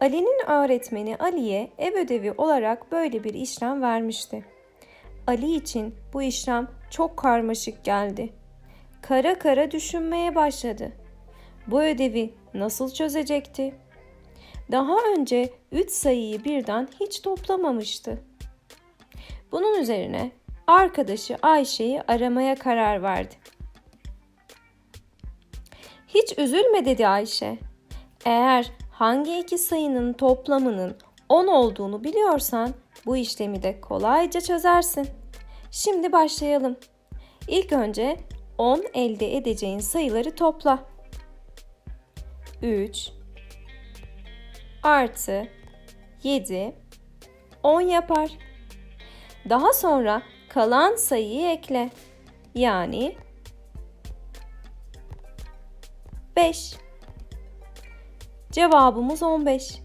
Ali'nin öğretmeni Ali'ye ev ödevi olarak böyle bir işlem vermişti. Ali için bu işlem çok karmaşık geldi. Kara kara düşünmeye başladı. Bu ödevi nasıl çözecekti? Daha önce 3 sayıyı birden hiç toplamamıştı. Bunun üzerine arkadaşı Ayşe'yi aramaya karar verdi. Hiç üzülme dedi Ayşe. Eğer hangi iki sayının toplamının 10 olduğunu biliyorsan bu işlemi de kolayca çözersin. Şimdi başlayalım. İlk önce 10 elde edeceğin sayıları topla. 3 artı 7 10 yapar. Daha sonra kalan sayıyı ekle. Yani 5. Cevabımız 15.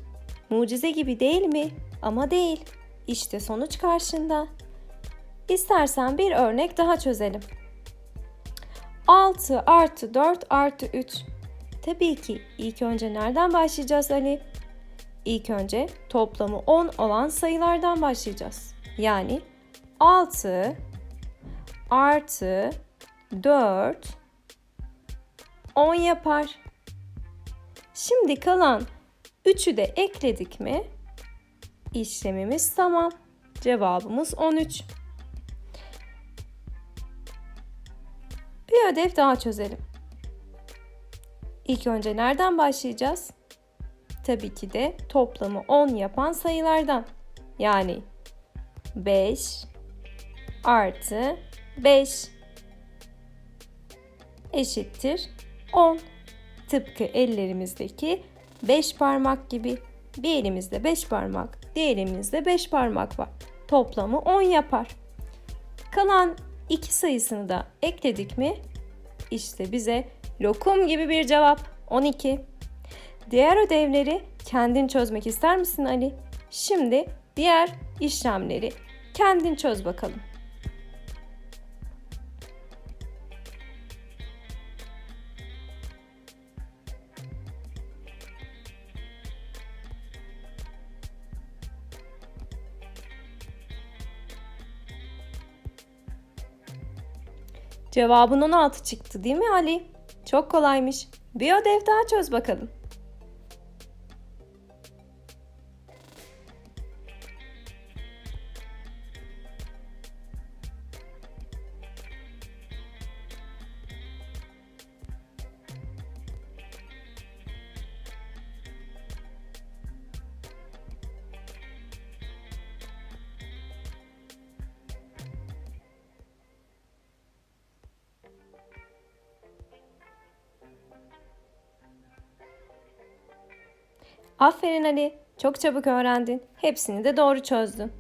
Mucize gibi değil mi? Ama değil. İşte sonuç karşında. İstersen bir örnek daha çözelim. 6 artı 4 artı 3. Tabii ki ilk önce nereden başlayacağız Ali? İlk önce toplamı 10 olan sayılardan başlayacağız. Yani 6 artı 4 10 yapar. Şimdi kalan 3'ü de ekledik mi? İşlemimiz tamam. Cevabımız 13. Bir ödev daha çözelim. İlk önce nereden başlayacağız? Tabii ki de toplamı 10 yapan sayılardan. Yani 5 artı 5 eşittir 10. Tıpkı ellerimizdeki 5 parmak gibi. Bir elimizde 5 parmak, diğer elimizde 5 parmak var. Toplamı 10 yapar. Kalan iki sayısını da ekledik mi? İşte bize lokum gibi bir cevap 12. Diğer ödevleri kendin çözmek ister misin Ali? Şimdi diğer işlemleri kendin çöz bakalım. Cevabın 16 çıktı değil mi Ali? Çok kolaymış. Bir ödev daha çöz bakalım. Aferin Ali. Çok çabuk öğrendin. Hepsini de doğru çözdün.